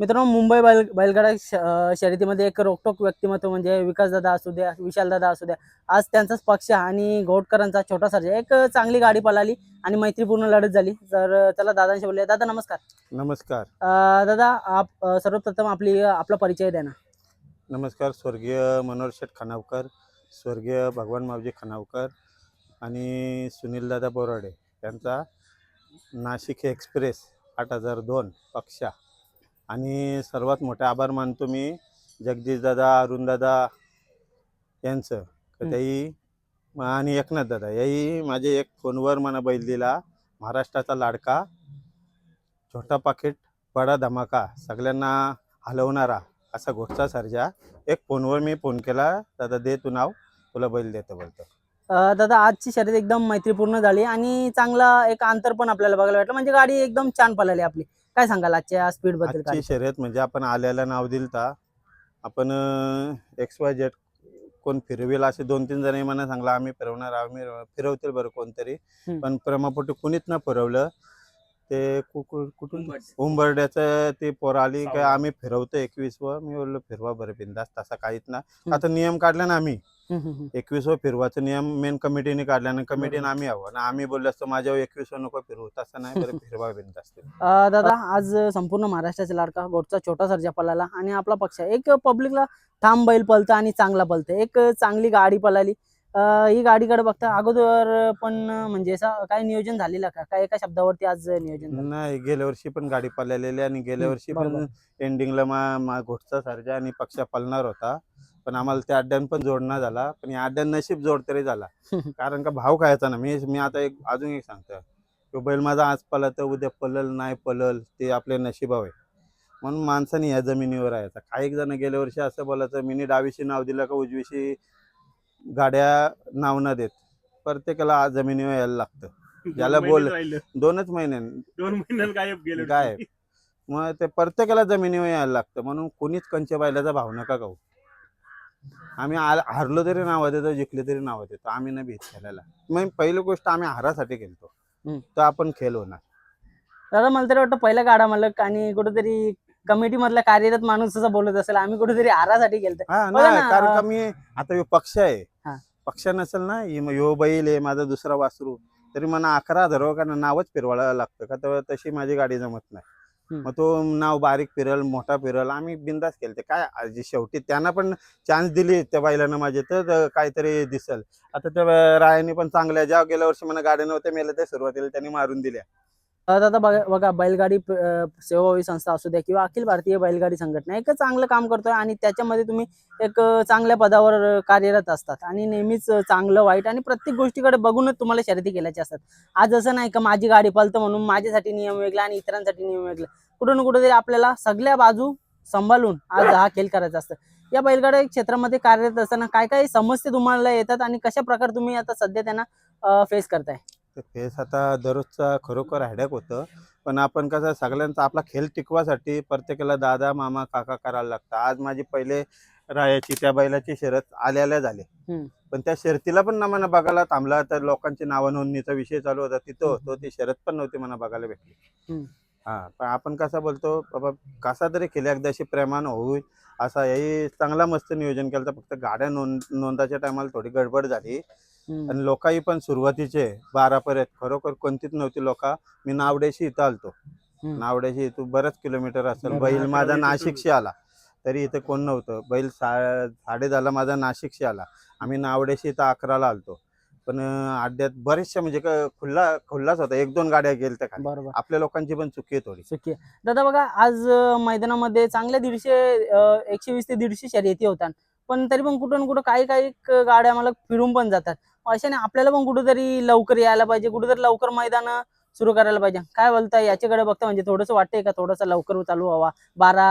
मित्रांनो मुंबई बैल बैलगाडा श- शर्यतीमध्ये एक रोकटोक व्यक्तिमत्व म्हणजे विकासदादा असू द्या विशालदादा असू द्या आज त्यांचाच पक्ष आणि घोटकरांचा छोटा सर्जा एक चांगली गाडी पळाली आणि मैत्रीपूर्ण लढत झाली. तर चला दादांशी बोलूया. दादा नमस्कार. नमस्कार. अं, दादा आप अं, सर्वप्रथम आपली आपला परिचय द्या ना. नमस्कार स्वर्गीय मनोहर शेठ खानावकर स्वर्गीय भगवान मावजी खानावकर आणि सुनीलदादा बोराडे यांचा नाशिक एक्सप्रेस आठ हजार दोन पक्षा. आणि सर्वात मोठे आभार मानतो मी जगदीशदादा अरुणदादा यांचं. त्याही आणि एकनाथ दादा याही माझे एक फोनवर मला बैल दिला. महाराष्ट्राचा लाडका छोटा पाकिट बडा धमाका सगळ्यांना हलवणारा असा घोटचा सर्जा. एक फोनवर मी फोन केला दादा दे तू नाव तुला बैल देतो बोलतो. दादा आजची शर्यत एकदम मैत्रीपूर्ण झाली आणि चांगला एक अंतर पण आपल्याला बघायला भेटलं. म्हणजे गाडी एकदम छान पळाली आपली. काय सांगाल आजच्या स्पीडबद्दल आजची काय? शर्यत म्हणजे आपण आल्याला नाव दिलता आपण एक्स वाय जेट कोण फिरवेल असे दोन तीन जण मला सांगला आम्ही फिरवणार आम्ही फिरवतील बरं कोणतरी. हम्म. पण प्रेमापोटी कुणीच न फिरवलं ते कु- कु- कुठून? उंबरड्याचं ते पोर आली काय आम्ही फिरवतो एकवीस व मी बोललो फिरवा बरं बिंदास तसा काहीच ना. आता नियम काढला ना आम्ही. हम्म, हम्म, हम्म. एकवीस व फिरवाचा नियम मेन कमिटीने काढला आणि कमिटीने आम्ही हवं आणि आम्ही बोललो असतो माझ्यावर एकवीस नको फिरवू. तसं नाही बरं फिरवा बिंदास अं, दादा आज संपूर्ण महाराष्ट्राचा लाडका गोटचा छोटा सर्जा पळाला आणि आपला पक्ष एक पब्लिकला ठाम बैल पळतं आणि चांगला पळतं. एक चांगली गाडी पळाली. अं, ही गाडीकडे बघता अगोदर पण म्हणजे असं काय नियोजन झालेलं का? काय एका शब्दावरती आज नियोजन नाही गेल्या वर्षी पण गाडी पळलेली आणि गेल्या वर्षी पण. एंडिंगला मा मा घोटचा सर्जा आणि पक्षा पळणार होता. पण आम्हाला त्या अड्ड्यान पण जोडणं झाला. पण या अड्ड्यान नशीब जोड तरी झाला. कारण का भाव खायचा ना मी मी आता एक अजून एक सांगतो तो बैल माझा आज पळत उद्या पलल नाही पलल ते आपले नशिबाव आहे. म्हणून माणसाने या जमिनीवर यायचा काही एक जण गेल्या वर्षी असं बोलायचं मिनी डावीशी नाव दिलं का उजवीशी गाड्या नाव न देत. प्रत्येकाला आज जमिनीवर यायला लागतं. ज्याला बोल- महिने. दोनच महिन्यान दोन महिन्यात गायब गेले गायब. मग ते प्रत्येकाला जमिनीवर यायला लागतं. म्हणून कोणीच कंचे बैलाचा भाव नका गाऊ आम्ही हारलो तरी नावं देतो जिंकले तरी नावं देतो आम्ही नाही भीत खेळायला. मग पहिली गोष्ट आम्ही हारासाठी खेळतो. तर आपण खेळ होणार. दादा मला तरी वाटतं पहिला गाडा मालक आणि कुठेतरी कमिटी मधला कार्यरत माणूस असं बोलत असेल आम्ही कुठेतरी हारासाठी हा ना, कारण का मी आता ह्यो पक्ष आहे. हा. पक्ष नसेल ना हि- ह्यो बैल आहे माझा दुसरा वासरू. तरी मला अकरा हजार का नावच फिरवायला लागतं का? तर तशी माझी गाडी जमत नाही. मग तो नाव बारीक फिरल मोठा फिरल आम्ही बिंदास केलते काय शेवटी त्यांना पण चान्स दिली त्या बैलानं माझे तर काहीतरी दिसल. आता त्या रायाने पण चांगल्या ज्या गेल्या वर्षी मला गाड्या नव्हत्या मेल्या त्या सुरुवातीला त्यांनी मारून दिल्या. दादा बघा बघा बैलगाडी सेवाभावी संस्था असू द्या किंवा अखिल भारतीय बैलगाडी संघटना एक चांगलं काम करतोय आणि त्याच्यामध्ये तुम्ही एक चांगल्या पदावर कार्यरत असतात आणि नेहमीच चांगलं वाईट आणि प्रत्येक गोष्टीकडे बघूनच तुम्हाला शर्यती केल्याच्या असतात. आज असं नाही का माझी गाडी पलतं म्हणून माझ्यासाठी नियम वेगळा आणि इतरांसाठी नियम वेगळा. कुठं ना कुठेतरी आपल्याला सगळ्या बाजू सांभाळून आज हा खेळ करायचा असतं. या बैलगाड्या क्षेत्रामध्ये कार्यरत असताना काय काय समस्या तुम्हाला येतात आणि कशा प्रकारे तुम्ही आता सध्या त्यांना फेस करताय? तर फेस आता दररोजचा खरोखर हॅडॅक होतं पण आपण कसं सगळ्यांचा आपला खेळ टिकवासाठी प्रत्येकाला दादा मामा काका करायला लागतं आज माझी पहिले रायाची त्या बैलाची शर्यत आल्याल्या झाली. पण त्या शर्यतीला पण ना मला बघायला थांबला तर लोकांची नावं नोंदणीचा विषय चालू होता तिथं होतो ती शर्यत पण नव्हती मला बघायला भेटली. हा पण आपण कसा बोलतो बाबा कसा तरी केल्या एकदाशी प्रेमान होईल असा याही चांगला मस्त नियोजन केलं तर फक्त गाड्या नोंद नोंदाच्या टायमाला थोडी गडबड झाली. आणि लोकाही पण सुरुवातीचे बारापर्यंत खरोखर कोणतीच नव्हती लोक. मी नावड्याशी इथं आलतो. हम्म. नावड्याशी इथं बरंच किलोमीटर असेल. बैल माझा नाशिकशी आला. तरी इथं कोण नव्हतं. बैल सा साडे दहाला माझा नाशिकशी आला. आम्ही नावड्याशी इथं अकराला आलतो. पण अड्ड्यात बरेचशा म्हणजे क- खुल्ला खुल्लाच होता. एक दोन गाड्या खाली. बरोबर. आपल्या लोकांची पण चुकी आहे थोडी. चुकी. दादा बघा आज मैदानामध्ये चांगल्या दीडशे एकशे वीस ते दीडशे शर्यती होतात. पण तरी पण कुठं ना कुठं काही काही गाड्या मला फिरून पण जातात. अशाने आपल्याला पण कुठेतरी लवकर यायला पाहिजे कुठेतरी लवकर मैदान सुरू करायला पाहिजे. काय बोलताय? याच्याकडे बघता म्हणजे थोडंसं वाटतंय का? थोडंसं लवकर चालू व्हावा. बारा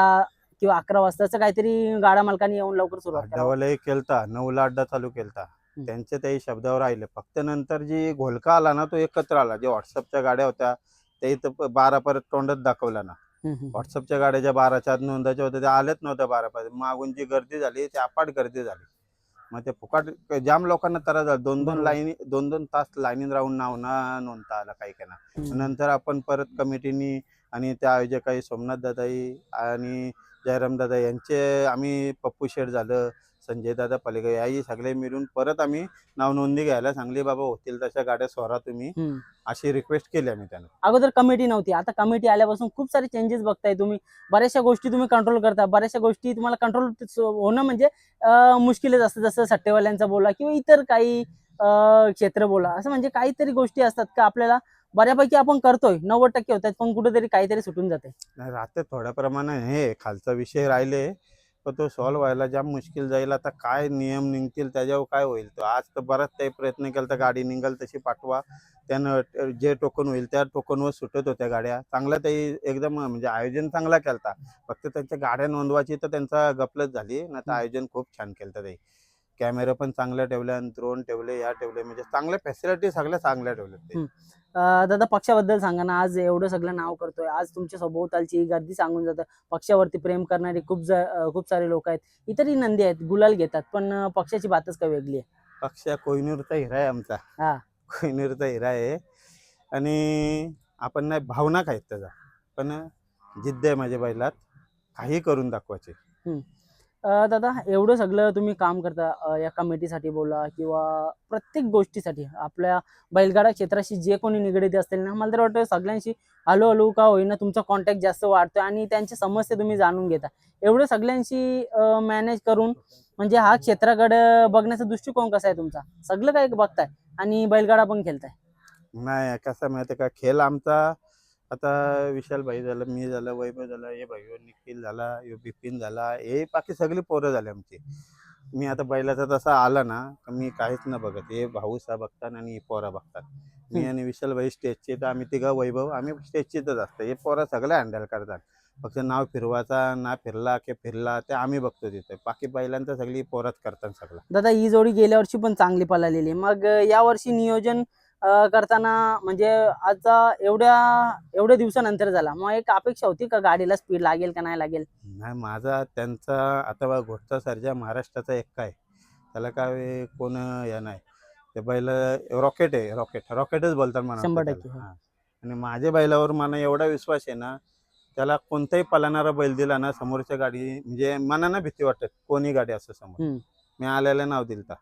किंवा अकरा वाजता असं काहीतरी गाड्या मालकांनी येऊन लवकर सुरुवात केलता नऊला अड्डा चालू केलता. त्यांच्या त्याही शब्दावर राहिले. फक्त नंतर जी घोलका आला ना तो एकत्र आला. जे व्हॉट्सअपच्या गाड्या होत्या ते बारा परत तोंडच दाखवला ना. व्हॉट्सअपच्या गाड्या बाराच्या आत नोंदाच्या होत्या त्या आल्याच नव्हत्या बारापर्यंत. मागून जी गर्दी झाली ती अपाट गर्दी झाली. मग ते फुकाट जाम लोकांना त्रास झाला. दोन दोन. लाईनी दोन दोन तास लाईनीत राहून नाव ना नोंदता आला काही काही. नंतर आपण परत कमिटीनी आणि त्या आयोजक आहे सोमनाथ दादाई आणि जयराम दादा यांचे आम्ही पप्पू शेठ झालं संजय दादा पलेकर याही सगळे मिळून परत आम्ही नावनोंदणी घ्यायला सांगली बाबा होतील तशा गाड्या स्वरा तुम्ही. अशी रिक्वेस्ट केली आम्ही त्यांना. अगोदर कमिटी नव्हती आता कमिटी आल्यापासून खूप सारे चेंजेस बघताय तुम्ही. बऱ्याचशा गोष्टी तुम्ही कंट्रोल करता बऱ्याचशा गोष्टी तुम्हाला कंट्रोल होणं म्हणजे मुश्किलच असतं जसं सट्टेवाल्यांचा बोला किंवा इतर काही क्षेत्र बोला. असं म्हणजे काहीतरी गोष्टी असतात का आपल्याला? बऱ्यापैकी आपण करतोय. नव्वद टक्के होतात पण कुठेतरी काहीतरी सुटून जाते. नाही राहते थोड्या प्रमाणात हे खालचा विषय राहिले पण तो सॉल्व्ह व्हायला जाम मुश्किल जाईल आता काय नियम निघतील त्याच्यावर काय होईल? तो आज तर बराच काही प्रयत्न केला तर गाडी निघाल तशी पाठवा. त्यानं जे टोकन होईल त्या टोकनवर सुटत होत्या गाड्या. चांगला ते एकदम म्हणजे आयोजन चांगला केलता. फक्त त्यांच्या गाड्या नोंदवायची तर त्यांचा गपलत झाली ना तर. आयोजन खूप छान केलं ते. कॅमेरा पण चांगल्या ठेवल्या ड्रोन ठेवले या ठेवले. म्हणजे चांगल्या फॅसिलिटी सगळ्या चांगल्या ठेवल्या. अं, दादा पक्षाबद्दल सांगा ना. आज एवढं सगळं नाव करतोय. आज तुमच्या सभोवतालची गर्दी सांगून जातं. पक्षावरती प्रेम करणारे खूप ज- अं, खूप सारे लोक आहेत. इतरही नंदी आहेत. गुलाल घेतात. पण अं, पक्षाची बातच काय वेगळी आहे? पक्ष कोहिनूरचा हिरा आहे आमचा. हा. कोहिनूरचा हिरा आहे. आणि आपण नाही भावना आहेत त्याचा? पण जिद्द आहे माझ्या बैलात. काही करून दाखवायचे. दादा एवढं सगळं तुम्ही काम करता या कमिटीसाठी बोला किंवा प्रत्येक गोष्टीसाठी. आपल्या बैलगाडा क्षेत्राशी जे कोणी निगडीत असतील ना मला तर वाटतं सगळ्यांशी हळूहळू का होईना तुमचा कॉन्टॅक्ट जास्त वाढतोय आणि त्यांची समस्या तुम्ही जाणून घेता. एवढं सगळ्यांशी मॅनेज करून म्हणजे हा क्षेत्राकडे बघण्याचा दृष्टिकोन कसा आहे तुमचा? सगळं काही बघताय आणि बैलगाडा पण खेळताय. नाही कसं माहिती का? खेळ आमचा आता विशाल भाई झालं मी झालं वैभव झालं हे भाई निखिल झाला यो बिपिन झाला हे बाकी सगळी पोरं झाली आमची. मी आता बैलाचा तसा आला ना का मी काहीच न बघत. हे भाऊसा बघतात आणि हे पोरा बघतात. मी. आणि विशाल भाई स्टेजचे तर आम्ही तिघं वैभव आम्ही स्टेजचेच असतं. हे पोरं सगळं हँडल करतात. फक्त नाव फिरवायचा ना फिरला की फिरला ते आम्ही बघतो तिथे. बाकी बैलांचं सगळी पोरच करतात सगळं. दादा ही जोडी गेल्या वर्षी पण चांगली पळालेली. मग या वर्षी नियोजन करताना म्हणजे आता एवढ्या एवढ्या दिवसानंतर झाला. मग एक अपेक्षा होती का गाडीला स्पीड लागेल का नाही लागेल? नाही माझा त्यांचा आता घोटचा सर्जा महाराष्ट्राचा एक काय त्याला काय कोण या नाही. ते बैल रॉकेट आहे रॉकेट. रॉकेटच बोलतात म्हणा शंभर. टक्के, हो. आणि माझ्या बैलावर मला एवढा विश्वास आहे ना त्याला कोणताही पळणारा बैल दिला ना समोरच्या गाडी म्हणजे मनानं भीती वाटत कोणी गाडी असं समोर. मी आल्याला नाव दिलता.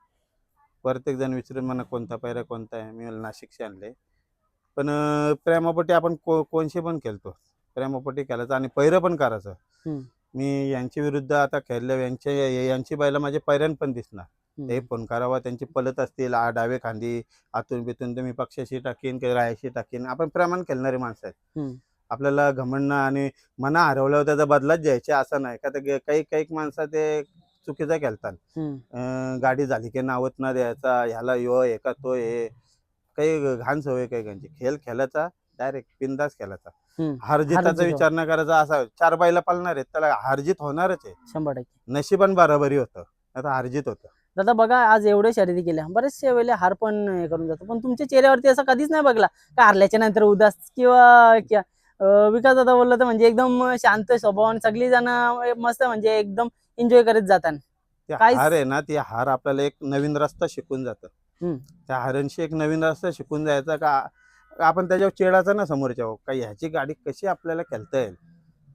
प्रत्येक जण विचारून मला कोणता पैरा कोणता आहे? मी नाशिकचे आणले. पण प्रेमापोटी आपण को कोणशी पण खेळतो. प्रेमापोटी खेळायचं आणि पैरं पण करायचं. मी यांच्या विरुद्ध आता खेळल्या यांच्या यांची बैला माझ्या पैऱ्यान पण दिसणार. ते फोन करावा त्यांची पलत असतील आ डावे खांदी आतून बितून मी पक्षाशी टाकीन की रायाशी टाकीन. आपण प्रेमान खेळणारी माणसं आहेत. आपल्याला घमंड आणि मना हरवल्यावर त्याचा बदलाच घ्यायचे असं नाही. का तर काही काही माणसं ते चुकीचं. अं, गाडी झाली की नावत न द्यायचा ह्याला यो आहे का तो आहे काही घाण सवय काही त्यांची. खेळ खेळायचा डायरेक्ट बिंदास खेळायचा. हम्म. हारजिताचा हारजीत विचार न करायचा असा चार बायला पालणार आहेत त्याला हारजीत होणारच आहे. शंभर टक्के. नशिबान बराबरी होतं. आता हारजीत होतं. दादा बघा आज एवढे शर्यती केल्या. बरेचशे वेळेला हार पण हे करून जातो. पण तुमच्या चेहऱ्यावरती असं कधीच नाही बघला का हारल्याच्या नंतर उदास किंवा विकास दादा बोललं तर म्हणजे एकदम शांत स्वभाव आणि सगळी जण मस्त म्हणजे एकदम एन्जॉय करत जातात. ते काहीच- हार आहे ना ती हार आपल्याला एक नवीन रस्ता शिकून जातं. हम्म. त्या हारांशी एक नवीन रस्ता शिकून जायचा का? आपण त्याच्यावर चिडायचं ना समोरच्या का ह्याची गाडी कशी आपल्याला खेळता येईल?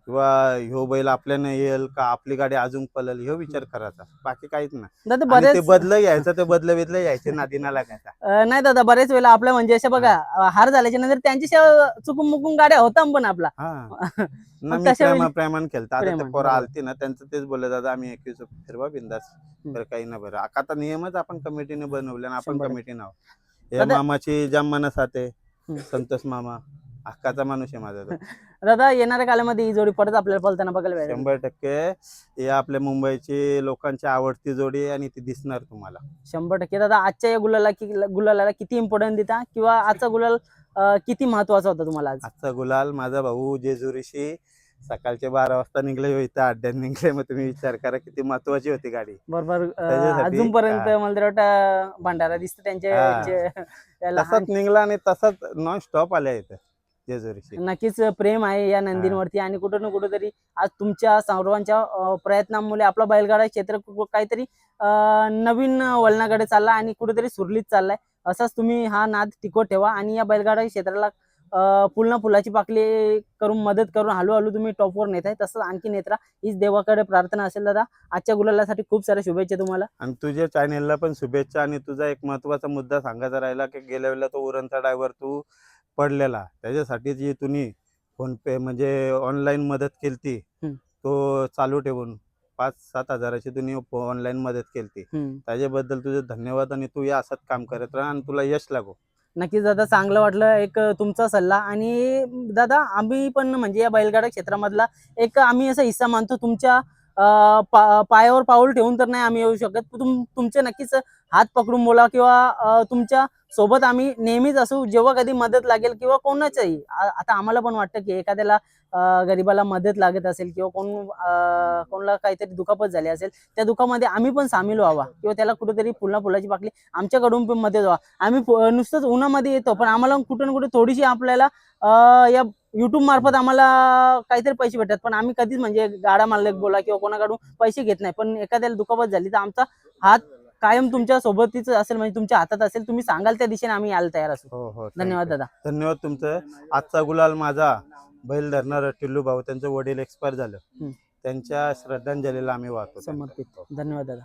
किंवा ह्यो बैल आपल्यानं येईल का आपली गाडी अजून पळेल ह्यो विचार करायचा. बाकी काहीच नाही. दादा आणि ते बरेच बदल घ्यायचं ते बदल बिदल यायचे नादीना लागायचा. अं, नाही दादा बरेच वेळेला आपलं म्हणजे असं बघा अं, हार झाल्याच्यानंतर त्यांच्याशी चुकून मुकून गाड्या होतात पण आपला. हा. ना मी तशा प्रेमा वेळी- प्रेमान खेळतो. आता ते प्रेमान, पोरं बरोबर. आलती ना त्यांचं तेच बोलले दादा आम्ही एकवीस फिरवा बिंदास बरं काही ना बरं. आता नियमच आपण कमिटीने बनवले आणि आपण शंभर टक्के. कमिटी नाव हे दादा- मामाची जाम मनस हम्म. संतोष मामा. हक्काचा माणूस आहे माझा तो. दादा येणाऱ्या काळामध्ये ही जोडी परत आपल्याला पळताना बघायला मिळेल शंभर टक्के हे आपल्या मुंबईची लोकांची आवडती जोडी आहे आणि ती दिसणार तुम्हाला शंभर टक्के दादा आजच्या या गुलाला कि गुलाला किती इम्पॉर्टन्ट देता किंवा आजचा गुलाल अं, किती महत्त्वाचा होता तुम्हाला आज आजचा गुलाल माझा भाऊ जेजुरीशी सकाळचे बारा वाजता निघले इथं अड्ड्यात निघले मग तुम्ही विचार करा किती महत्वाची होती गाडी बरोबर अं, त्याच्यासाठी- अजूनपर्यंत हा. मला तर वाटतं भंडारा दिसतं त्यांच्या हा. त्याला. तसाच निघला आणि तसाच नॉन स्टॉप आल्या इथं जेजुरीशी नक्कीच प्रेम आहे या नंदींवरती आणि कुठं ना कुठेतरी आज तुमच्या सर्वांच्या प्रयत्नांमुळे आपला बैलगाडा क्षेत्र काहीतरी नवीन वळणाकडे चालला आणि कुठेतरी सुरलीत चाललाय. असाच तुम्ही हा नाद टिकवत ठेवा आणि या बैलगाडा क्षेत्राला अं, फुलना फुलाची पाकली करून मदत करून हळूहळू तुम्ही टॉपवर नेत आहे तसंच आणखी नेत्रा हीच देवाकडे प्रार्थना असेल दादा. आजच्या गुलालासाठी खूप साऱ्या शुभेच्छा तुम्हाला. आणि तुझ्या चॅनेलला पण शुभेच्छा आणि तुझा एक महत्त्वाचा मुद्दा सांगायचा राहिला की गेल्या वेळेला तो उरणचा ड्रायव्हर तू पडलेला त्याच्यासाठी जी तुम्ही फोन पे म्हणजे ऑनलाईन मदत हम्म. तो चालू ठेवून पाच सात हजाराची तुम्ही ऑनलाईन मदत हम्म. त्याच्याबद्दल तुझे धन्यवाद आणि तू या असंच काम करत राहा आणि तुला यश लागो नक्कीच दादा चांगलं वाटलं एक तुमचा सल्ला आणि दादा आम्ही पण म्हणजे या बैलगाडा क्षेत्रामधला एक आम्ही असा हिस्सा मानतो तुमच्या पा- पायावर पाऊल ठेवून तर नाही आम्ही येऊ शकत. तुम तुमचे नक्कीच हात पकडून बोला किंवा तुमच्यासोबत आम्ही नेहमीच असू जेव्हा कधी मदत लागेल किंवा कोणाच्याही आता आम्हाला पण वाटतं की एखाद्याला गरीबाला मदत लागत असेल किंवा कोण कोणाला काहीतरी दुखापत झाली असेल त्या दुखामध्ये आम्ही पण सामील व्हावा किंवा त्याला कुठेतरी फुलना फुलाची पाकली आमच्याकडून पण मदत व्हावा. आम्ही नुसतंच उन्हामध्ये येतो पण आम्हाला कुठे ना कुठे थोडीशी आपल्याला या युट्यूब मार्फत आम्हाला काहीतरी पैसे भेटतात. पण आम्ही कधीच म्हणजे गाडा मालक बोला किंवा कोणाकडून पैसे घेत नाही. पण एखाद्याला दुखापत झाली तर आमचा हात कायम तुमच्या सोबतीच असेल म्हणजे तुमच्या हातात असेल. तुम्ही सांगाल त्या दिशेने आम्ही यायला तयार असू. हो हो धन्यवाद. दादा. धन्यवाद तुमचं. आजचा गुलाल माझा बैल धरणार टिल्लू भाऊ. त्यांचे वडील एक्सपायर झालं. त्यांच्या श्रद्धांजलीला आम्ही वाहतो. समर्पित. धन्यवाद दादा.